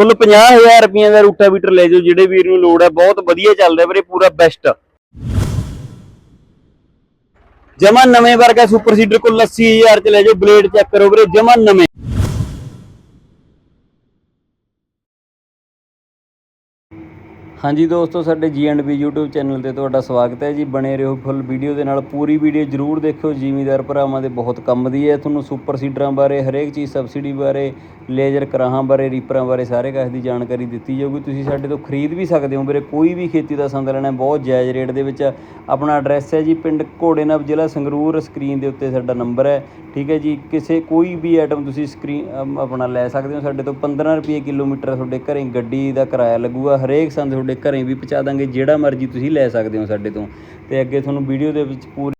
ਕੁੱਲ 50000 ਰੁਪਏ ਦਾ ਰੂਟਾਵੀਟਰ ਲੈ ਜਾਓ, ਜਿਹੜੇ ਵੀਰ ਨੂੰ ਲੋੜ ਹੈ। ਬਹੁਤ ਵਧੀਆ ਚੱਲਦਾ ਵੀਰੇ, ਪੂਰਾ ਬੈਸਟ ਜਮਾ ਨਵੇਂ ਵਰਗਾ ਸੁਪਰ ਸੀਡਰ ਕੁੱਲ 80000 ਚ ਲੈ ਜਾਓ, ਬਲੇਡ ਚੈੱਕ ਕਰੋ ਵੀਰੇ, ਜਮਾ ਨਵੇਂ। ਹਾਂਜੀ ਦੋਸਤੋ, ਸਾਡੇ G&B YouTube ਚੈਨਲ ਤੇ ਤੁਹਾਡਾ ਸਵਾਗਤ ਹੈ ਜੀ। ਬਣੇ ਰਹੋ ਫੁੱਲ ਵੀਡੀਓ ਦੇ ਨਾਲ। ਪੂਰੀ ਵੀਡੀਓ ਜਰੂਰ ਦੇਖਿਓ। ਜ਼ਿਮੀਦਾਰ ਭਰਾਵਾਂ ਦੇ ਬਹੁਤ ਕੰਮ ਦੀ ਹੈ। ਤੁਹਾਨੂੰ ਸੁਪਰ ਸੀਡਰਾਂ ਬਾਰੇ, ਹਰੇਕ ਚੀਜ਼ ਸਬਸਿਡੀ ਬਾਰੇ ਲੇਜ਼ਰ ਕਰਾਹਾਂ ਬਾਰੇ ਰੀਪਰਾਂ ਬਾਰੇ ਸਾਰੇ ਕਾਸ ਦੀ ਜਾਣਕਾਰੀ ਦਿੱਤੀ ਜਾਊਗੀ। ਤੁਸੀਂ ਸਾਡੇ ਤੋਂ ਖਰੀਦ ਵੀ ਸਕਦੇ ਹੋ ਵੀਰੇ। ਕੋਈ ਵੀ ਖੇਤੀ ਦਾ ਸੰਦ ਲੈਣਾ ਬਹੁਤ ਜਾਇਜ਼ ਰੇਟ ਦੇ ਵਿੱਚ। ਆਪਣਾ ਐਡਰੈਸ ਹੈ ਜੀ, ਪਿੰਡ ਘੋੜੇਨਵ ਜ਼ਿਲ੍ਹਾ ਸੰਗਰੂਰ। ਸਕਰੀਨ ਦੇ ਉੱਤੇ ਸਾਡਾ ਨੰਬਰ ਹੈ। ਠੀਕ ਹੈ ਜੀ। ਕਿਸੇ ਕੋਈ ਵੀ ਆਈਟਮ ਤੁਸੀਂ ਸਕਰੀਨ ਆਪਣਾ ਲੈ ਸਕਦੇ ਹੋ। ਸਾਡੇ ਤੋਂ 15 ਰੁਪਏ ਕਿਲੋਮੀਟਰ ਤੁਹਾਡੇ ਘਰੇ ਗੱਡੀ ਦਾ ਕਿਰਾਇਆ ਲੱਗੂਗਾ। ਹਰੇਕ ਸੰਦ ਤੁਹਾਡੇ ਘਰੇ ਵੀ ਪਹੁੰਚਾ ਦਾਂਗੇ, ਜਿਹੜਾ ਮਰਜ਼ੀ ਤੁਸੀਂ ਲੈ ਸਕਦੇ ਹੋ ਸਾਡੇ ਤੋਂ। ਤੇ ਅੱਗੇ ਤੁਹਾਨੂੰ ਵੀਡੀਓ ਦੇ ਵਿੱਚ ਪੂਰੀ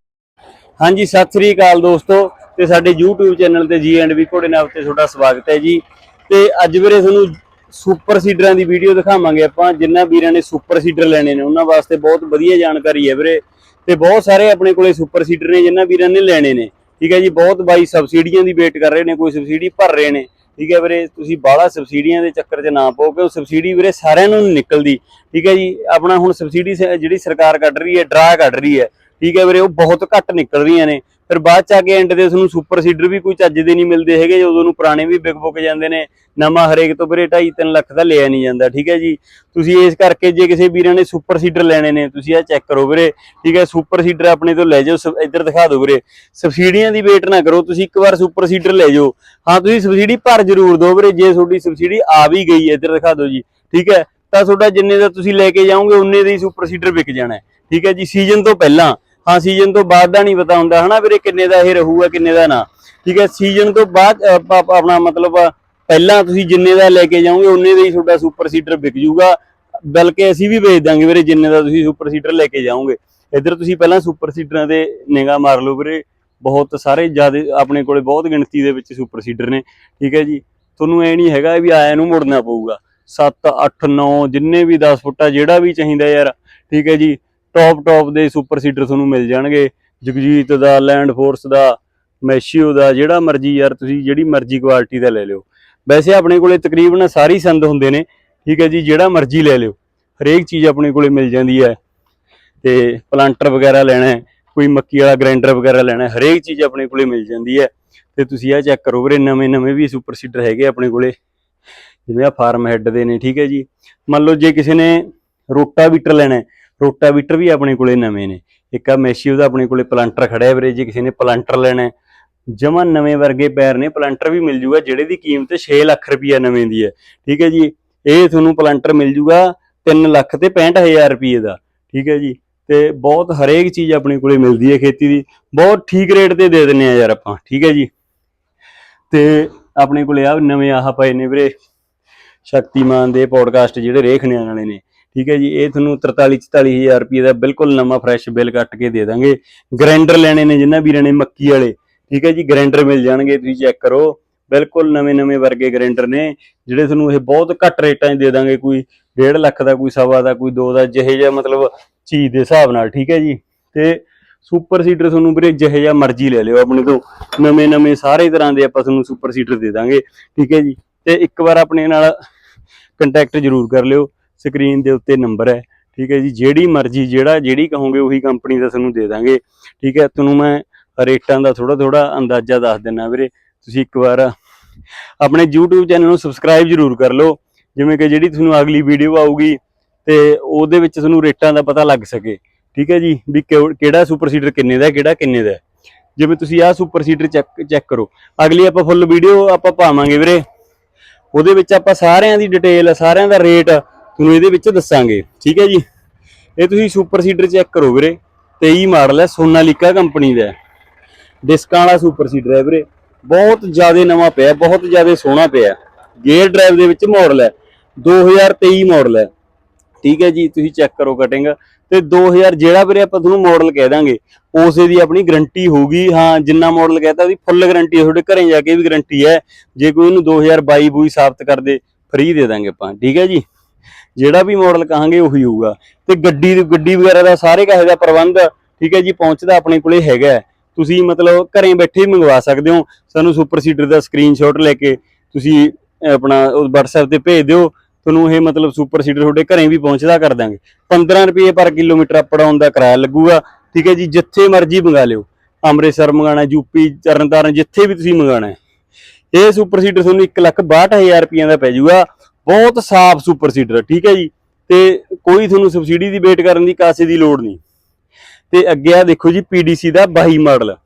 ਹਾਂਜੀ, ਸਤਿ ਸ੍ਰੀ ਅਕਾਲ ਦੋਸਤੋ, ਤੇ ਸਾਡੇ YouTube ਚੈਨਲ ਤੇ ਜੀ ਐਂਡ ਵੀ ਘੋੜੇ ਨਾਲ ਤੇ ਤੁਹਾਡਾ ਸਵਾਗਤ ਹੈ ਜੀ। ਤੇ ਅੱਜ ਵੀਰੇ ਤੁਹਾਨੂੰ ਸੁਪਰ ਸੀਡਰਾਂ ਦੀ ਵੀਡੀਓ ਦਿਖਾਵਾਂਗੇ ਆਪਾਂ ਜਿਨ੍ਹਾਂ ਵੀਰਾਂ ਨੇ ਸੁਪਰ ਸੀਡਰ ਲੈਣੇ ਨੇ। ਉਹਨਾਂ ਵਾਸਤੇ ਬਹੁਤ ਵਧੀਆ ਜਾਣਕਾਰੀ ਹੈ ਵੀਰੇ। ਤੇ ਬਹੁਤ ਸਾਰੇ ਆਪਣੇ ਕੋਲੇ ਸੁਪਰ ਸੀਡਰ ਨੇ ਜਿਨ੍ਹਾਂ ਵੀਰਾਂ ਨੇ ਲੈਣੇ ਨੇ। ਠੀਕ ਹੈ ਜੀ, ਬਹੁਤ ਬਾਈ ਸਬਸਿਡੀਆਂ ਦੀ ਵੇਟ ਕਰ ਰਹੇ ਨੇ, ਕੋਈ ਸਬਸਿਡੀ ਭਰ ਰਹੇ ਨੇ। ਠੀਕ ਹੈ ਵੀਰੇ, ਤੁਸੀਂ ਬਾਹਲਾ ਸਬਸਿਡੀਆਂ ਦੇ ਚੱਕਰ 'ਚ ਨਾ ਪਾਓ ਕਿ ਉਹ ਸਬਸਿਡੀ ਵੀਰੇ ਸਾਰਿਆਂ ਨੂੰ ਨਿਕਲਦੀ। ਠੀਕ ਹੈ ਜੀ, ਆਪਣਾ ਹੁਣ ਸਬਸਿਡੀ ਜਿਹੜੀ ਸਰਕਾਰ ਕੱਢ ਰਹੀ ਹੈ, ਡਰਾ ਕੱਢ ਰਹੀ ਹੈ। ਠੀਕ ਹੈ ਵੀਰੇ, ਉਹ ਬਹੁਤ ਘੱਟ ਨਿਕਲ ਰਹੀਆਂ ਨੇ। ਫਿਰ ਬਾਅਦ ਚ ਆ ਕੇ ਐਂਡ ਦੇ ਤੁਹਾਨੂੰ ਸੁਪਰ ਸੀਡਰ ਵੀ ਕੋਈ ਚੱਜ ਦੇ ਨਹੀਂ ਮਿਲਦੇ ਹੈਗੇ ਜਦੋਂ ਨੂੰ ਪੁਰਾਣੇ ਵੀ ਵਿਕ ਬੁੱਕ ਜਾਂਦੇ ਨੇ, ਨਵਾਂ ਹਰੇਕ ਤੋਂ ਵੀਰੇ 2.5 3 ਲੱਖ ਦਾ ਲਿਆ ਨਹੀਂ ਜਾਂਦਾ, ਠੀਕ ਹੈ ਜੀ? ਤੁਸੀਂ ਇਸ ਕਰਕੇ ਜੇ ਕਿਸੇ ਵੀਰਾਂ ਨੇ ਸੁਪਰ ਸੀਡਰ ਲੈਣੇ ਨੇ, ਤੁਸੀਂ ਇਹ ਚੈੱਕ ਕਰੋ ਵੀਰੇ, ਠੀਕ ਹੈ? ਸੁਪਰ ਸੀਡਰ ਆਪਣੇ ਤੋਂ ਲੈ ਜਾਓ ਸ- ਇੱਧਰ ਦਿਖਾ ਦਿਓ ਵੀਰੇ। ਸਬਸਿਡੀਆਂ ਦੀ ਵੇਟ ਨਾ ਕਰੋ, ਤੁਸੀਂ ਇੱਕ ਵਾਰ ਸੁਪਰ ਸੀਡਰ ਲੈ ਜਾਓ। ਹਾਂ, ਤੁਸੀਂ ਸਬਸਿਡੀ ਭਰ ਜ਼ਰੂਰ ਦਿਓ ਵੀਰੇ, ਜੇ ਤੁਹਾਡੀ ਸਬਸਿਡੀ ਆ ਵੀ ਗਈ ਹੈ, ਇੱਧਰ ਦਿਖਾ ਦਿਓ ਜੀ, ਠੀਕ ਹੈ? ਤਾਂ ਤੁਹਾਡਾ ਜਿੰਨੇ ਦਾ ਤੁਸੀਂ ਲੈ ਕੇ ਜਾਓਗੇ, ਉਨੇ ਦਾ ਹੀ ਸੁਪਰ ਸੀਡਰ ਵਿਕ ਜਾਣਾ ਠੀਕ ਹੈ ਜੀ? ਸੀਜ਼ਨ ਤੋਂ ਪਹਿਲਾਂ ਹਾਂ ਸੀਜ਼ਨ ਤੋਂ ਬਾਅਦ ਦਾ ਨਹੀਂ ਪਤਾ ਹੁੰਦਾ, ਹਨਾ ਵੀਰੇ ਕਿੰਨੇ ਦਾ ਇਹ ਰਹੂਗਾ, ਕਿੰਨੇ ਦਾ ਨਾ। ਠੀਕ ਹੈ, ਸੀਜ਼ਨ ਤੋਂ ਬਾਅਦ ਆਪਣਾ ਮਤਲਬ ਪਹਿਲਾਂ ਤੁਸੀਂ ਜਿੰਨੇ ਦਾ ਲੈ ਕੇ ਜਾਓਗੇ ਉਨੇ ਦਾ ਹੀ ਤੁਹਾਡਾ ਸੁਪਰ ਸੀਡਰ ਵਿਕ ਜੂਗਾ ਬਲਕਿ ਅਸੀਂ ਵੀ ਵੇਚ ਦਾਂਗੇ ਵੀਰੇ, ਜਿੰਨੇ ਦਾ ਤੁਸੀਂ ਸੁਪਰ ਸੀਡਰ ਲੈ ਕੇ ਜਾਓਗੇ। ਇੱਧਰ ਤੁਸੀਂ ਪਹਿਲਾਂ ਸੁਪਰ ਸੀਡਰਾਂ ਦੇ ਨਿਗਾਹ ਮਾਰ ਲਓ ਵੀਰੇ। ਬਹੁਤ ਸਾਰੇ ਜਿਆਦੇ ਆਪਣੇ ਕੋਲੇ ਬਹੁਤ ਗਿਣਤੀ ਦੇ ਵਿੱਚ ਸੁਪਰ ਸੀਡਰ ਨੇ। ਠੀਕ ਹੈ ਜੀ, ਤੁਹਾਨੂੰ ਐ ਨਹੀਂ ਹੈਗਾ ਵੀ ਆਇਆ ਨੂੰ ਮੁੜਨਾ ਪਊਗਾ। 7 8 9 ਜਿੰਨੇ ਵੀ 10 ਫੁੱਟਾ ਜਿਹੜਾ ਵੀ ਚਾਹੀਦਾ ਯਾਰ। ਠੀਕ ਹੈ ਜੀ ਟੌਪ ਟੌਪ ਦੇ ਸੁਪਰ ਸੀਡਰ ਤੁਹਾਨੂੰ ਮਿਲ ਜਾਣਗੇ। ਜਗਜੀਤ ਦਾ ਲੈਂਡ ਫੋਰਸ ਦਾ ਮੈਸ਼ੀਓ ਦਾ, ਜਿਹੜਾ ਮਰਜ਼ੀ ਯਾਰ ਤੁਸੀਂ ਜਿਹੜੀ ਮਰਜ਼ੀ ਕੁਆਲਿਟੀ ਦਾ ਲੈ ਲਿਓ। ਵੈਸੇ ਆਪਣੇ ਕੋਲੇ ਤਕਰੀਬਨ ਸਾਰੀ ਸੰਦ ਹੁੰਦੇ ਨੇ, ਠੀਕ ਹੈ ਜੀ, ਜਿਹੜਾ ਮਰਜ਼ੀ ਲੈ ਲਿਓ। ਹਰੇਕ ਚੀਜ਼ ਆਪਣੇ ਕੋਲੇ ਮਿਲ ਜਾਂਦੀ ਹੈ। ਤੇ ਪਲਾਂਟਰ ਵਗੈਰਾ ਲੈਣਾ ਕੋਈ ਮੱਕੀ ਵਾਲਾ ਗ੍ਰਾਈਂਡਰ ਵਗੈਰਾ ਲੈਣਾ ਹਰੇਕ ਚੀਜ਼ ਆਪਣੇ ਕੋਲੇ ਮਿਲ ਜਾਂਦੀ ਹੈ। ਤੇ ਤੁਸੀਂ ਇਹ ਚੈੱਕ ਕਰੋ ਵੀਰੇ, ਨਵੇਂ ਨਵੇਂ ਵੀ ਸੁਪਰ ਸੀਡਰ ਹੈਗੇ ਆਪਣੇ ਕੋਲੇ। ਜਿਵੇਂ ਆ ਫਾਰਮ ਹੈੱਡ ਦੇ ਨੇ, ਠੀਕ ਹੈ ਜੀ। ਮੰਨ ਲਓ ਜੇ ਕਿਸੇ ਨੇ ਰੋਟਾ ਰੋਟਾਵੀਟਰ ਲੈਣਾ ਰੋਟਾਵੀਟਰ ਵੀ ਆਪਣੇ ਕੋਲੇ ਨਵੇਂ ਨੇ। ਇੱਕ ਆ ਮੈਸ਼ੀਓ ਦਾ ਆਪਣੇ ਕੋਲੇ ਪਲਾਂਟਰ ਖੜਾ ਵੀਰੇ ਜੇ, ਕਿਸੇ ਨੇ ਪਲਾਂਟਰ ਲੈਣਾ ਹੈ। ਜਮਾ ਨਵੇਂ ਵਰਗੇ ਪੈਰ ਨੇ, ਪਲਾਂਟਰ ਵੀ ਮਿਲ ਜੂਗਾ, ਜਿਹੜੇ ਦੀ ਕੀਮਤ 6 ਲੱਖ ਰੁਪਈਆ ਨਵੇਂ ਦੀ ਹੈ। ਠੀਕ ਹੈ ਜੀ, ਇਹ ਤੁਹਾਨੂੰ ਪਲਾਂਟਰ ਮਿਲ ਜੂਗਾ 3 ਲੱਖ ਤੇ 65000 ਰੁਪਏ ਦਾ। ਠੀਕ ਹੈ ਜੀ, ਤੇ ਬਹੁਤ ਹਰੇਕ ਚੀਜ਼ ਆਪਣੇ ਕੋਲੇ ਮਿਲਦੀ ਹੈ ਖੇਤੀ ਦੀ। ਬਹੁਤ ਠੀਕ ਰੇਟ ਤੇ ਦੇ ਦਿੰਨੇ ਆ ਯਾਰ ਆਪਾਂ। ਠੀਕ ਹੈ ਜੀ, ਤੇ ਆਪਣੇ ਕੋਲੇ ਆ ਨਵੇਂ ਆਹ ਪਏ ਨੇ ਵੀਰੇ। ਸ਼ਕਤੀਮਾਨ ਦੇ ਪੋਡਕਾਸਟ ਜਿਹੜੇ ਰੇਖਣਿਆਂ ਵਾਲੇ ਨੇ। ਠੀਕ ਹੈ ਜੀ, ਇਹ ਤੁਹਾਨੂੰ 43 44000 ਰੁਪਏ ਦਾ ਬਿਲਕੁਲ ਨਵਾਂ ਫਰੈਸ਼ ਬਿੱਲ ਕੱਟ ਕੇ ਦੇ ਦਾਂਗੇ। ਗ੍ਰਾਈਂਡਰ ਲੈਣੇ ਨੇ ਜਿਨ੍ਹਾਂ ਵੀਰਾਂ ਨੇ ਮੱਕੀ ਵਾਲੇ। ਠੀਕ ਹੈ ਜੀ ਗ੍ਰਾਈਂਡਰ ਮਿਲ ਜਾਣਗੇ, ਤੁਸੀਂ ਚੈੱਕ ਕਰੋ। ਬਿਲਕੁਲ ਨਵੇਂ ਨਵੇਂ ਵਰਗੇ ਗ੍ਰਾਈਂਡਰ ਨੇ, ਜਿਹੜੇ ਤੁਹਾਨੂੰ ਇਹ ਬਹੁਤ ਘੱਟ ਰੇਟਾਂ 'ਚ ਦੇ ਦਾਂਗੇ ਕੋਈ 1.5 ਲੱਖ ਦਾ, ਕੋਈ ਸਵਾ ਦਾ, ਕੋਈ 2 ਦਾ, ਜਿਹੇ ਜਿਹਾ ਮਤਲਬ ਚੀਜ਼ ਦੇ ਹਿਸਾਬ ਨਾਲ, ਠੀਕ ਹੈ ਜੀ। ਤੇ ਸੁਪਰ ਸੀਡਰ ਤੁਹਾਨੂੰ ਵੀਰੇ ਜਿਹੇ ਜਿਹਾ ਮਰਜ਼ੀ ਲੈ ਲਿਓ ਆਪਣੇ ਤੋਂ। ਨਵੇਂ ਨਵੇਂ ਸਾਰੇ ਤਰ੍ਹਾਂ ਦੇ ਆਪਾਂ ਤੁਹਾਨੂੰ ਸੁਪਰ ਸੀਡਰ ਦੇ ਦਾਂਗੇ, ਠੀਕ ਹੈ ਜੀ। ਤੇ ਇੱਕ ਵਾਰ ਆਪਣੇ ਨਾਲ ਕੰਟੈਕਟ ਜ਼ਰੂਰ ਕਰ ਲਿਓ। ਸਕਰੀਨ ਦੇ ਉੱਤੇ ਨੰਬਰ ਹੈ, ਠੀਕ ਹੈ ਜੀ, ਜਿਹੜੀ ਮਰਜ਼ੀ ਜਿਹੜਾ, ਜਿਹੜੀ ਕਹੋਗੇ ਉਹੀ ਕੰਪਨੀ ਦਾ ਤੁਹਾਨੂੰ ਦੇ ਦਾਂਗੇ, ਠੀਕ ਹੈ, ਤੁਹਾਨੂੰ ਮੈਂ ਰੇਟਾਂ ਦਾ ਥੋੜਾ ਥੋੜਾ ਅੰਦਾਜ਼ਾ ਦੱਸ ਦਿੰਨਾ ਵੀਰੇ, ਤੁਸੀਂ ਇੱਕ ਵਾਰ ਆਪਣੇ YouTube ਚੈਨਲ ਨੂੰ ਸਬਸਕ੍ਰਾਈਬ ਜ਼ਰੂਰ ਕਰ ਲਓ, ਜਿਵੇਂ ਕਿ ਜਿਹੜੀ ਤੁਹਾਨੂੰ ਅਗਲੀ ਵੀਡੀਓ ਆਊਗੀ ਤੇ ਉਹਦੇ ਵਿੱਚ ਤੁਹਾਨੂੰ ਰੇਟਾਂ ਦਾ ਪਤਾ ਲੱਗ ਸਕੇ, ਠੀਕ ਹੈ ਜੀ, ਵੀ ਕਿਹੜਾ ਸੁਪਰ ਸੀਡਰ ਕਿੰਨੇ ਦਾ ਕਿਹੜਾ ਕਿੰਨੇ ਦਾ ਜਿਵੇਂ ਤੁਸੀਂ ਆਹ ਸੁਪਰ ਸੀਡਰ ਚੈੱਕ ਚੈੱਕ ਕਰੋ, ਅਗਲੀ ਆਪਾਂ ਫੁੱਲ ਵੀਡੀਓ ਆਪਾਂ ਪਾਵਾਂਗੇ ਵੀਰੇ, ਉਹਦੇ ਵਿੱਚ ਆਪਾਂ ਸਾਰਿਆਂ ਦੀ ਡਿਟੇਲ ਸਾਰਿਆਂ ਦਾ ਰੇਟ ਤੁਹਾਨੂੰ ਇਹਦੇ ਵਿੱਚ ਦੱਸਾਂਗੇ, ਠੀਕ ਹੈ ਜੀ? ਇਹ ਤੁਸੀਂ ਸੁਪਰ ਸੀਡਰ ਚੈੱਕ ਕਰੋ ਵੀਰੇ 23 ਮਾਡਲ ਹੈ, ਸੋਨਾਲੀਕਾ ਕੰਪਨੀ ਦਾ ਡਿਸਕਾਂ ਵਾਲਾ ਸੁਪਰ ਸੀਡਰ ਹੈ ਵੀਰੇ। ਬਹੁਤ ਜ਼ਿਆਦਾ ਨਵਾਂ ਪਿਆ, ਬਹੁਤ ਜ਼ਿਆਦਾ ਸੋਹਣਾ ਪਿਆ। ਗੇਅਰ ਡਰਾਈਵ ਦੇ ਵਿੱਚ ਮਾਡਲ ਹੈ। 2023 ਮਾਡਲ ਹੈ। ਠੀਕ ਹੈ ਜੀ, ਤੁਸੀਂ ਚੈੱਕ ਕਰੋ ਕਟਿੰਗ ਤੇ 2000 ਜਿਹੜਾ ਵੀਰੇ ਆਪਾਂ ਤੁਹਾਨੂੰ ਮਾਡਲ ਕਹਿ ਦਾਂਗੇ, ਉਸੇ ਦੀ ਆਪਣੀ ਗਰੰਟੀ ਹੋਊਗੀ। ਹਾਂ, ਜਿੰਨਾ ਮਾਡਲ ਕਹਤਾ ਉਹਦੀ ਫੁੱਲ ਗਰੰਟੀ ਹੈ, ਤੁਹਾਡੇ ਘਰੇ ਜਾ ਕੇ ਵੀ ਗਰੰਟੀ ਹੈ। ਜੇ ਕੋਈ ਇਹਨੂੰ 2022 ਬੂਈ ਸਾਬਤ ਕਰਦੇ ਫ੍ਰੀ ਦੇ ਦਾਂਗੇ ਆਪਾਂ। ਠੀਕ ਹੈ ਜੀ? ਜਿਹੜਾ ਵੀ ਮਾਡਲ ਕਹਾਂਗੇ ਉਹੀ ਹੋਊਗਾ। ਤੇ ਗੱਡੀ ਗੱਡੀ ਵਗੈਰਾ ਦਾ ਸਾਰੇ ਕਾਹੇ ਦਾ ਪ੍ਰਬੰਧ, ਠੀਕ ਹੈ ਜੀ, ਪਹੁੰਚਦਾ ਆਪਣੇ ਕੋਲੇ ਹੈਗਾ ਹੈ। ਤੁਸੀਂ ਮਤਲਬ ਘਰੇ ਬੈਠੇ ਹੀ ਮੰਗਵਾ ਸਕਦੇ ਹੋ। ਸਾਨੂੰ ਸੁਪਰ ਸੀਡਰ ਦਾ ਸਕਰੀਨਸ਼ਾਟ ਲੈ ਕੇ ਤੁਸੀਂ ਆਪਣਾ ਉਹ WhatsApp ਤੇ ਭੇਜ ਦਿਓ। ਤੁਹਾਨੂੰ ਇਹ ਮਤਲਬ ਸੁਪਰ ਸੀਡਰ ਤੁਹਾਡੇ ਘਰੇ ਵੀ ਪਹੁੰਚਦਾ ਕਰ ਦਾਂਗੇ। 15 ਰੁਪਏ ਪਰ ਕਿਲੋਮੀਟਰ ਅਪ ਡਾਊਨ ਦਾ ਕਿਰਾਇਆ ਲੱਗੂਗਾ। ਠੀਕ ਹੈ ਜੀ, ਜਿੱਥੇ ਮਰਜ਼ੀ ਮੰਗਾ ਲਿਓ। ਅੰਮ੍ਰਿਤਸਰ ਮੰਗਾਣਾ ਯੂਪੀ ਤਰਨਤਾਰਨ, ਜਿੱਥੇ ਵੀ ਤੁਸੀਂ ਮੰਗਾਣਾ ਹੈ। ਇਹ ਸੁਪਰ ਸੀਡਰ ਤੁਹਾਨੂੰ 162000 ਰੁਪਏ ਦਾ ਪੈ ਜਾਊਗਾ। ਬਹੁਤ ਸਾਫ਼ ਸੁਪਰ ਸੀਡਰ ਠੀਕ ਹੈ ਜੀ? ਤੇ ਕੋਈ ਤੁਹਾਨੂੰ ਸਬਸਿਡੀ ਦੀ ਵੇਟ ਕਰਨ ਦੀ ਕਾਸੇ ਦੀ ਲੋੜ ਨਹੀਂ। ਤੇ ਅੱਗੇ ਆ ਦੇਖੋ ਜੀ PDC ਦਾ 22 ਮਾਡਲ।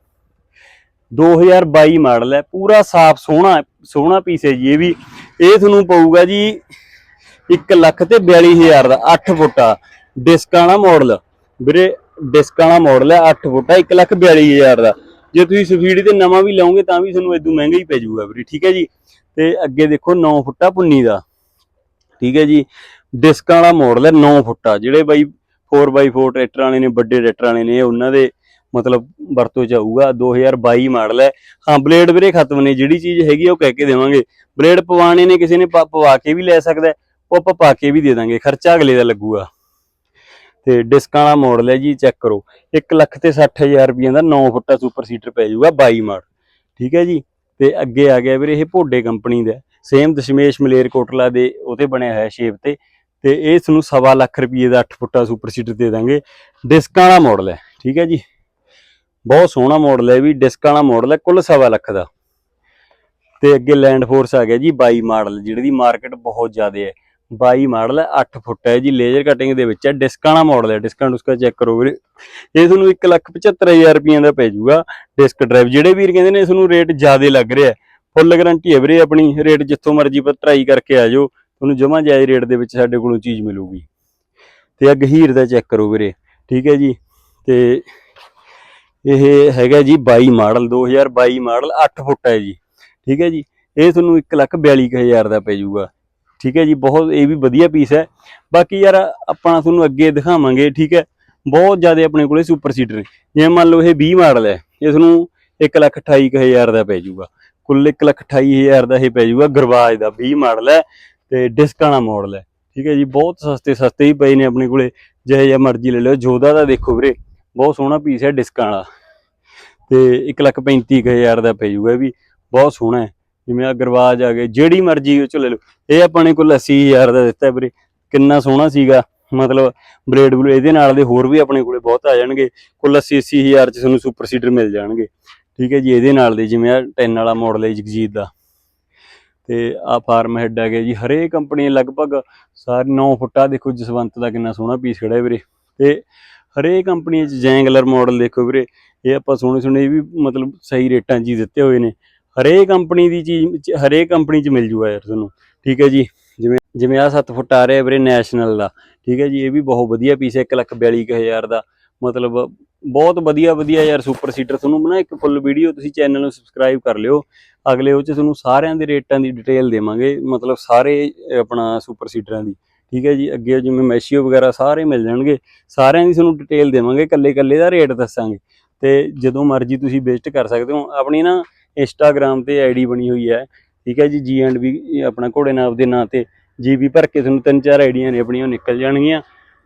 2022 ਮਾਡਲ ਹੈ, ਪੂਰਾ ਸਾਫ਼ ਸੋਹਣਾ ਸੋਹਣਾ ਪੀਸ ਹੈ ਜੀ ਇਹ ਵੀ। ਇਹ ਤੁਹਾਨੂੰ ਪਊਗਾ ਜੀ 1 ਲੱਖ ਤੇ 42000 ਦਾ 8 ਫੁੱਟਾ। ਡਿਸਕ ਵਾਲਾ ਮਾਡਲ ਵੀਰੇ ਡਿਸਕ ਵਾਲਾ ਮਾਡਲ ਹੈ 8 ਫੁੱਟਾ 1 ਲੱਖ 42000 ਦਾ। ਜੇ ਤੁਸੀਂ ਸਬਸਿਡੀ ਤੇ ਨਵਾਂ ਵੀ ਲਓਗੇ ਤਾਂ ਵੀ ਤੁਹਾਨੂੰ ਇਦੋਂ ਮਹਿੰਗਾ ਹੀ ਪੈ ਜਾਊਗਾ ਵੀਰੇ, ਠੀਕ ਹੈ ਜੀ? ਤੇ ਅੱਗੇ ਦੇਖੋ 9 ਫੁੱਟਾ ਪੁੰਨੀ ਦਾ। ਠੀਕ ਹੈ ਜੀ। ਡਿਸਕਾਂ ਵਾਲਾ ਮਾਡਲ ਹੈ 9 ਫੁੱਟਾ। ਜਿਹੜੇ ਬਾਈ 4x4 ਟਰੈਕਟਰ ਵਾਲੇ ਨੇ, ਵੱਡੇ ਟਰੈਕਟਰ ਵਾਲੇ ਨੇ, ਉਹਨਾਂ ਦੇ ਮਤਲਬ ਵਰਤੋਂ ਚ ਆਊਗਾ। 2022 ਮਾਡਲ ਹੈ। ਹਾਂ ਬਲੇਡ ਵੀਰੇ ਖਤਮ ਨੇ। ਜਿਹੜੀ ਚੀਜ਼ ਹੈਗੀ ਉਹ ਕਹਿ ਕੇ ਦੇਵਾਂਗੇ। ਬਲੇਡ ਪਵਾਣੇ ਨੇ, ਕਿਸੇ ਨੇ ਪ- ਪਵਾ ਕੇ ਵੀ ਲੈ ਸਕਦਾ ਉਹ ਆਪਾਂ ਪਾ ਕੇ ਵੀ ਦੇ ਦਾਂਗੇ। ਖਰਚਾ ਅਗਲੇ ਦਾ ਲੱਗੂਗਾ। ਤੇ ਡਿਸਕਾਂ ਵਾਲਾ ਮਾਡਲ ਹੈ ਜੀ ਚੈੱਕ ਕਰੋ। 1 ਲੱਖ ਤੇ 60000 ਰੁਪਏ ਦਾ 9 ਫੁੱਟਾ ਸੁਪਰ ਸੀਟਰ ਪੈ ਜਾਊਗਾ 22 ਮਾਡਲ ਠੀਕ ਹੈ ਜੀ। ਤੇ ਅੱਗੇ ਆ ਗਿਆ ਵੀਰੇ, ਇਹ ਭੋਡੇ ਕੰਪਨੀ ਦਾ ਸੇਮ ਦਸ਼ਮੇਸ਼ ਮਲੇਰਕੋਟਲਾ ਦੇ ਉਹਤੇ ਬਣਿਆ ਹੋਇਆ ਸ਼ੇਪ ਤੇ ਤੇ ਇਹ ਤੁਹਾਨੂੰ ਸਵਾ ਲੱਖ ਰੁਪਏ ਦਾ 8 ਫੁੱਟਾ ਸੁਪਰ ਸੀਟਰ ਦੇ ਦਾਂਗੇ। ਡਿਸਕਾਂ ਵਾਲਾ ਮਾਡਲ ਹੈ ਠੀਕ ਹੈ ਜੀ? ਬਹੁਤ ਸੋਹਣਾ ਮਾਡਲ ਹੈ ਵੀ ਡਿਸਕਾਂ ਵਾਲਾ ਮਾਡਲ ਹੈ ਕੁੱਲ ਸਵਾ ਲੱਖ ਦਾ। ਤੇ ਅੱਗੇ ਲੈਂਡ ਫੋਰਸ ਆ ਗਿਆ ਜੀ 22 ਮਾਡਲ ਜਿਹੜੀ ਦੀ ਮਾਰਕੀਟ ਬਹੁਤ ਜ਼ਿਆਦਾ ਹੈ। 22 ਮਾਡਲ ਹੈ 8 ਫੁੱਟ ਹੈ ਜੀ ਲੇਜ਼ਰ ਕਟਿੰਗ ਦੇ ਵਿੱਚ ਹੈ ਡਿਸਕਾਂ ਵਾਲਾ ਮਾਡਲ ਹੈ ਡਿਸਕਾਂ ਡੁਸਕਾਂ ਚੈੱਕ ਕਰੋ ਵੀਰੇ। ਇਹ ਤੁਹਾਨੂੰ 1,75,000 ਰੁਪਏ ਦਾ ਪੈ ਜਾਊਗਾ ਡਿਸਕ ਡਰਾਈਵ ਜਿਹੜੇ ਵੀਰ ਕਹਿੰਦੇ ਨੇ ਇਸ ਨੂੰ ਰੇਟ ਜ਼ਿਆਦਾ ਲੱਗ ਰਿਹਾ ਫੁੱਲ ਗਾਰੰਟੀ ਹੈ ਵੀਰੇ ਆਪਣੀ ਰੇਟ ਜਿੱਥੋਂ ਮਰਜ਼ੀ ਪਰ ਟਰਾਈ ਕਰਕੇ ਆ ਜਾਓ ਤੁਹਾਨੂੰ ਜਮਾ ਜਾਇਜ਼ ਰੇਟ ਦੇ ਵਿੱਚ ਸਾਡੇ ਕੋਲੋਂ ਚੀਜ਼ ਮਿਲੂਗੀ। ਤੇ ਆ ਗਹੀਰ ਦਾ ਚੈੱਕ ਕਰੋ ਵੀਰੇ ਠੀਕ ਹੈ ਜੀ? ਤੇ ਇਹ ਹੈਗਾ ਜੀ 22 ਮਾਡਲ 2022 ਮਾਡਲ 8 ਫੁੱਟ ਹੈ ਜੀ ਠੀਕ ਹੈ ਜੀ? ਇਹ ਤੁਹਾਨੂੰ 1,42,000 ਦਾ ਪੈ ਜਾਊਗਾ ਠੀਕ ਹੈ ਜੀ? ਬਹੁਤ ਇਹ ਵੀ ਵਧੀਆ ਪੀਸ ਹੈ। ਬਾਕੀ ਯਾਰ ਆਪਾਂ ਤੁਹਾਨੂੰ ਅੱਗੇ ਦਿਖਾਵਾਂਗੇ ਠੀਕ ਹੈ? ਬਹੁਤ ਜ਼ਿਆਦਾ ਆਪਣੇ ਕੋਲੇ ਸੁਪਰ ਸੀਡਰ ਨੇ। ਜੇ ਮੰਨ ਲਓ ਇਹ 20 ਮਾਡਲ ਹੈ ਇਸ ਨੂੰ 1,28,000 ਦਾ ਪੈ ਜਾਊਗਾ। ਕੁੱਲ 1,28,000 ਦਾ ਇਹ ਪੈ ਜਾਊਗਾ ਗਰਵਾਜ ਦਾ 20 ਮਾਡਲ ਹੈ ਤੇ ਡਿਸਕਾਂ ਵਾਲਾ ਮਾਡਲ ਹੈ। ਠੀਕ ਹੈ ਜੀ ਬਹੁਤ ਸਸਤੇ ਸਸਤੇ ਹੀ ਪਏ ਨੇ ਆਪਣੇ ਕੋਲੇ ਜਿਹੇ ਜਿਹਾ ਮਰਜ਼ੀ ਲੈ ਲਿਓ। ਜੋਦਾ ਦਾ ਦੇਖੋ ਵੀਰੇ ਬਹੁਤ ਸੋਹਣਾ ਪੀਸ ਹੈ ਡਿਸਕਾਂ ਵਾਲਾ। ਤੇ 1,35,000 ਦਾ ਪੈ ਜਾਊਗਾ ਵੀ ਬਹੁਤ ਸੋਹਣਾ ਹੈ। ਜਿਵੇਂ ਗਰਵਾਜ਼ ਆ ਗਏ ਜਿਹੜੀ ਮਰਜ਼ੀ ਉਹ ਚ ਲੈ ਲਓ। ਇਹ ਆਪਣੇ ਕੋਲ 80000 ਦਾ ਦਿੱਤਾ ਵੀਰੇ ਕਿੰਨਾ ਸੋਹਣਾ ਸੀਗਾ। ਮਤਲਬ ਬ੍ਰੇਡ ਬਲੂ ਇਹਦੇ ਨਾਲ ਦੇ ਹੋਰ ਵੀ ਆਪਣੇ ਕੋਲੇ ਬਹੁਤ ਆ ਜਾਣਗੇ। ਕੁੱਲ 80 80000 ਚ ਤੁਹਾਨੂੰ ਸੁਪਰ ਸੀਡਰ ਮਿਲ ਜਾਣਗੇ। ਠੀਕ ਹੈ ਜੀ ਇਹਦੇ ਨਾਲ ਦੇ ਜਿਵੇਂ ਆ 10 ਵਾਲਾ ਮਾਡਲ ਹੈ ਜਗਜੀਤ ਦਾ। ਤੇ ਆ ਫਾਰਮ ਹੈਡ ਹੈਗੇ ਜੀ ਹਰੇਕ ਕੰਪਨੀ ਲਗਭਗ ਸਾਰੇ 9 ਫੁੱਟਾ ਦੇਖੋ ਜਸਵੰਤ ਦਾ ਕਿੰਨਾ ਸੋਹਣਾ ਪੀਸ ਖੜਾ ਹੈ ਵੀਰੇ। ਤੇ ਹਰੇਕ ਕੰਪਨੀ ਚ ਜੈਂਗਲਰ ਮਾਡਲ ਦੇਖੋ ਵੀਰੇ ਇਹ ਆਪਾਂ ਸੋਹਣੇ ਸੋਹਣੇ ਇਹ ਵੀ ਮਤਲਬ ਸਹੀ ਰੇਟਾਂ 'ਚ ਹੀ ਦਿੱਤੇ ਹੋਏ ਨੇ। ਹਰੇਕ ਕੰਪਨੀ ਦੀ ਚੀਜ਼ ਚ- ਹਰੇਕ ਕੰਪਨੀ 'ਚ ਮਿਲ ਜੂਗਾ ਯਾਰ ਤੁਹਾਨੂੰ। ਠੀਕ ਹੈ ਜੀ ਜਿਵੇਂ ਜਿਵੇਂ ਆ 7 ਫੁੱਟ ਆ ਰਿਹਾ ਵੀਰੇ ਨੈਸ਼ਨਲ ਦਾ। ਠੀਕ ਹੈ ਜੀ ਇਹ ਵੀ ਬਹੁਤ ਵਧੀਆ ਪੀਸ ਹੈ 1,42,000 ਦਾ। ਮਤਲਬ ਬਹੁਤ ਵਧੀਆ ਵਧੀਆ ਯਾਰ ਸੁਪਰ ਸੀਟਰ ਤੁਹਾਨੂੰ ਬਣਾ ਇੱਕ ਫੁੱਲ ਵੀਡੀਓ ਤੁਸੀਂ ਚੈਨਲ ਨੂੰ ਸਬਸਕ੍ਰਾਈਬ ਕਰ ਲਿਓ। ਅਗਲੇ ਉਹ ਚ ਤੁਹਾਨੂੰ ਸਾਰਿਆਂ ਦੇ ਰੇਟਾਂ ਦੀ ਡਿਟੇਲ ਦੇਵਾਂਗੇ, ਮਤਲਬ ਸਾਰੇ ਆਪਣਾ ਸੁਪਰ ਸੀਟਰਾਂ ਦੀ। ਠੀਕ ਹੈ ਜੀ? ਅੱਗੇ ਜਿਵੇਂ ਮੈਸ਼ੀਓ ਵਗੈਰਾ ਸਾਰੇ ਮਿਲ ਜਾਣਗੇ। ਸਾਰਿਆਂ ਦੀ ਤੁਹਾਨੂੰ ਡਿਟੇਲ ਦੇਵਾਂਗੇ ਇਕੱਲੇ ਇਕੱਲੇ ਦਾ ਰੇਟ ਦੱਸਾਂਗੇ। ਤੇ ਜਦੋਂ ਮਰਜ਼ੀ ਤੁਸੀਂ ਵਿਜ਼ਿਟ ਕਰ ਸਕਦੇ ਹੋ। ਆਪਣੀ ਨਾ ਇੰਸਟਾਗ੍ਰam ਤੇ ਆਈਡੀ ਬਣੀ ਹੋਈ ਹੈ। ਠੀਕ ਹੈ ਜੀ? ਜੀ ਐਂਡ ਵੀ ਆਪਣਾ ਘੋੜੇ ਨਾਮ ਦੇ ਨਾਂ ਤੇ। ਜੀਬੀ ਭਰ ਕੇ ਤੁਹਾਨੂੰ ਤਿੰਨ ਚਾਰ ਆਈਡੀਆਂ ਨੇ ਆਪਣੀਆਂ, ਉਹ ਨਿਕਲ ਜਾਣਗੀਆਂ।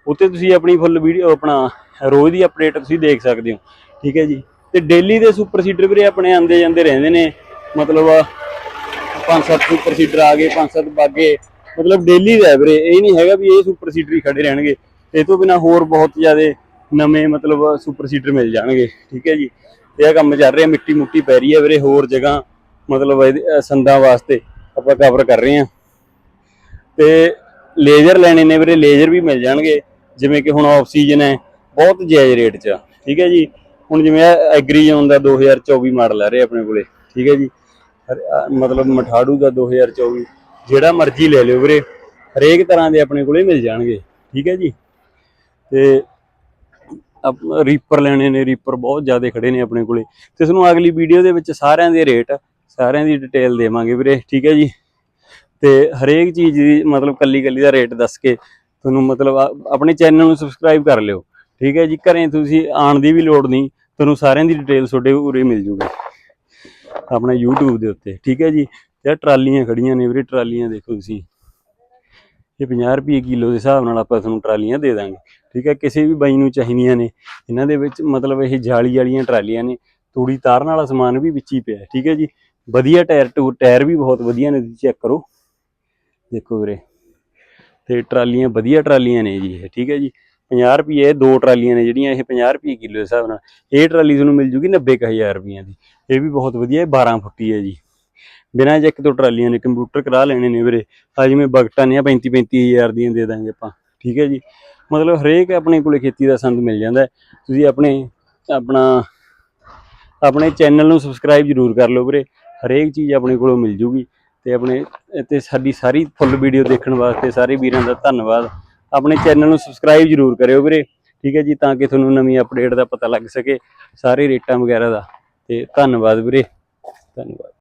ਉੱਤੇ ਤੁਸੀਂ ਆਪਣੀ ਫੁੱਲ ਵੀਡੀਓ ਆਪਣਾ ਰੋਜ਼ ਦੀ ਅਪਡੇਟ ਤੁਸੀਂ ਦੇਖ ਸਕਦੇ ਹੋ। ਠੀਕ ਹੈ ਜੀ? ਤੇ ਡੇਲੀ ਦੇ ਸੁਪਰ ਸੀਡਰ ਵੀਰੇ ਆਪਣੇ ਆਂਦੇ ਜਾਂਦੇ ਰਹਿੰਦੇ ਨੇ। ਮਤਲਬ ਪੰਜ ਸੱਤ ਸੁਪਰ ਸੀਡਰ ਆ ਗਏ ਪੰਜ ਸੱਤ ਬਾਗੇ। ਮਤਲਬ ਡੇਲੀ ਦਾ ਹੈ ਵੀਰੇ। ਇਹ ਨਹੀਂ ਹੈਗਾ ਵੀ ਇਹ ਸੁਪਰ ਸੀਡਰ ਹੀ ਖੜੇ ਰਹਿਣਗੇ। ਇਹ ਤੋਂ ਬਿਨਾ ਹੋਰ ਬਹੁਤ ਜ਼ਿਆਦੇ ਨਵੇਂ ਮਤਲਬ ਸੁਪਰ ਸੀਡਰ ਮਿਲ ਜਾਣਗੇ। ਠੀਕ ਹੈ ਜੀ? ਤੇ ਇਹ ਕੰਮ ਚੱਲ ਰਿਹਾ ਮਿੱਟੀ ਮੁੱਟੀ ਪੈ ਰਹੀ ਹੈ ਵੀਰੇ ਹੋਰ ਜਗ੍ਹਾ। ਮਤਲਬ ਇਹਦੇ, ਸੰਦਾਂ ਵਾਸਤੇ ਆਪਾਂ ਕਵਰ ਕਰ ਰਹੇ ਹਾਂ। ਤੇ ਲੇਜ਼ਰ ਲੈਣੇ ਨੇ ਵੀਰੇ ਲੇਜ਼ਰ ਵੀ ਮਿਲ ਜਾਣਗੇ। ਜਿਵੇਂ ਕਿ ਹੁਣ ਆਕਸੀਜਨ ਹੈ ਬਹੁਤ ਜਾਇਜ਼ ਰੇਟ 'ਚ ਆ, ਠੀਕ ਹੈ ਜੀ? ਹੁਣ ਜਿਵੇਂ ਐਗਰੀ ਜ਼ੋਨ ਦਾ 2024 ਮਾਡਲ ਆ ਰਿਹਾ ਆਪਣੇ ਕੋਲੇ। ਠੀਕ ਹੈ ਜੀ? ਮਤਲਬ ਮਠਾੜੂ ਦਾ 2024 ਜਿਹੜਾ ਮਰਜ਼ੀ ਲੈ ਲਿਓ ਵੀਰੇ। ਹਰੇਕ ਤਰ੍ਹਾਂ ਦੇ ਆਪਣੇ ਕੋਲੇ ਮਿਲ ਜਾਣਗੇ। ਠੀਕ ਹੈ ਜੀ? ਤੇ ਰੀਪਰ ਲੈਣੇ ਨੇ ਰੀਪਰ ਬਹੁਤ ਜ਼ਿਆਦਾ ਖੜੇ ਨੇ ਆਪਣੇ ਕੋਲੇ। ਤੇ ਤੁਹਾਨੂੰ ਅਗਲੀ ਵੀਡੀਓ ਦੇ ਵਿੱਚ ਸਾਰਿਆਂ ਦੇ ਰੇਟ ਸਾਰਿਆਂ ਦੀ ਡਿਟੇਲ ਦੇਵਾਂਗੇ ਵੀਰੇ। ਠੀਕ ਹੈ ਜੀ? ਤੇ ਹਰੇਕ ਚੀਜ਼ ਦੀ ਮਤਲਬ ਕੱਲੀ ਕੱਲੀ ਦਾ ਰੇਟ ਦੱਸ ਕੇ ਤੁਹਾਨੂੰ ਮਤਲਬ ਆਪਣੇ ਚੈਨਲ ਨੂੰ ਸਬਸਕ੍ਰਾਈਬ ਕਰ ਲਿਓ। ਠੀਕ ਹੈ ਜੀ? ਘਰੇ ਤੁਸੀਂ ਆਉਣ ਦੀ ਵੀ ਲੋੜ ਨਹੀਂ। ਤੁਹਾਨੂੰ ਸਾਰਿਆਂ ਦੀ ਡਿਟੇਲ ਤੁਹਾਡੇ ਉਰੇ ਮਿਲ ਜੂਗੀ। ਆਪਣੇ YouTube ਦੇ ਉੱਤੇ। ਠੀਕ ਹੈ ਜੀ? ਤੇ ਟਰਾਲੀਆਂ ਖੜੀਆਂ ਨੇ ਵੀਰੇ, ਟਰਾਲੀਆਂ ਦੇਖੋ ਤੁਸੀਂ। ਇਹ 50 ਰੁਪਏ ਕਿਲੋ ਦੇ ਹਿਸਾਬ ਨਾਲ ਆਪਾਂ ਤੁਹਾਨੂੰ ਟਰਾਲੀਆਂ ਦੇ ਦਾਂਗੇ। ਠੀਕ ਹੈ? ਕਿਸੇ ਵੀ ਬਾਈ ਨੂੰ ਚਾਹੀਦੀਆਂ ਨੇ। ਇਹਨਾਂ ਦੇ ਵਿੱਚ ਮਤਲਬ ਇਹ ਜਾਲੀ ਵਾਲੀਆਂ ਟਰਾਲੀਆਂ ਨੇ। ਤੂੜੀ ਤਾਰਨ ਵਾਲਾ ਸਮਾਨ ਵੀ ਵਿੱਚ ਹੀ ਪਿਆ। ਠੀਕ ਹੈ ਜੀ? ਵਧੀਆ ਟਾਇਰ ਟੂ ਟਾਇਰ ਵੀ ਬਹੁਤ ਵਧੀਆ ਨੇ। ਤੁਸੀਂ ਚੈੱਕ ਕਰੋ। ਦੇਖੋ ਵੀਰੇ। ਤੇ ਟਰਾਲੀਆਂ ਵਧੀਆ ਟਰਾਲੀਆਂ ਨੇ ਜੀ ਇਹ, ਠੀਕ ਹੈ ਜੀ। 50 ਰੁਪਏ ਦੋ ਟਰਾਲੀਆਂ ਨੇ ਜਿਹੜੀਆਂ, ਇਹ 50 ਰੁਪਏ ਕਿਲੋ ਦੇ ਹਿਸਾਬ ਨਾਲ। ਇਹ ਟਰਾਲੀ ਤੁਹਾਨੂੰ ਮਿਲ ਜੂਗੀ 90000 ਰੁਪਈਆਂ ਦੀ। ਇਹ ਵੀ ਬਹੁਤ ਵਧੀਆ, ਇਹ 12 ਫੁੱਟੀ ਹੈ ਜੀ। ਬਿਨਾਂ ਚੈੱਕ ਤੋਂ ਟਰਾਲੀਆਂ ਨੇ, ਕੰਪਿਊਟਰ ਕਰਾ ਲੈਣੇ ਨੇ ਵੀਰੇ। ਆ ਜਿਵੇਂ ਬਗਟਾਂ ਨੇ 35 35000 ਦੀਆਂ ਦੇ ਦਾਂਗੇ ਆਪਾਂ, ਠੀਕ ਹੈ ਜੀ। ਮਤਲਬ ਹਰੇਕ ਆਪਣੇ ਕੋਲੇ ਖੇਤੀ ਦਾ ਸੰਦ ਮਿਲ ਜਾਂਦਾ ਤੁਸੀਂ ਆਪਣੇ, ਆਪਣਾ, ਆਪਣੇ ਚੈਨਲ ਨੂੰ ਸਬਸਕ੍ਰਾਈਬ ਜ਼ਰੂਰ ਕਰ ਲਓ ਵੀਰੇ। ਹਰੇਕ ਚੀਜ਼ ਆਪਣੇ ਕੋਲੋਂ ਮਿਲ ਜੂਗੀ। ਤੇ ਆਪਣੇ ਤੇ ਸਾਡੀ ਸਾਰੀ ਫੁੱਲ ਵੀਡੀਓ ਦੇਖਣ ਵਾਸਤੇ ਸਾਰੇ ਵੀਰਾਂ ਦਾ ਧੰਨਵਾਦ। ਆਪਣੇ ਚੈਨਲ ਨੂੰ ਸਬਸਕ੍ਰਾਈਬ ਜ਼ਰੂਰ ਕਰਿਓ ਵੀਰੇ, ਠੀਕ ਹੈ ਜੀ, ਤਾਂ ਕਿ ਤੁਹਾਨੂੰ ਨਵੀਂ ਅਪਡੇਟ ਦਾ ਪਤਾ ਲੱਗ ਸਕੇ ਸਾਰੇ ਰੇਟਾਂ ਵਗੈਰਾ ਦਾ। ਤੇ ਧੰਨਵਾਦ ਵੀਰੇ, ਧੰਨਵਾਦ।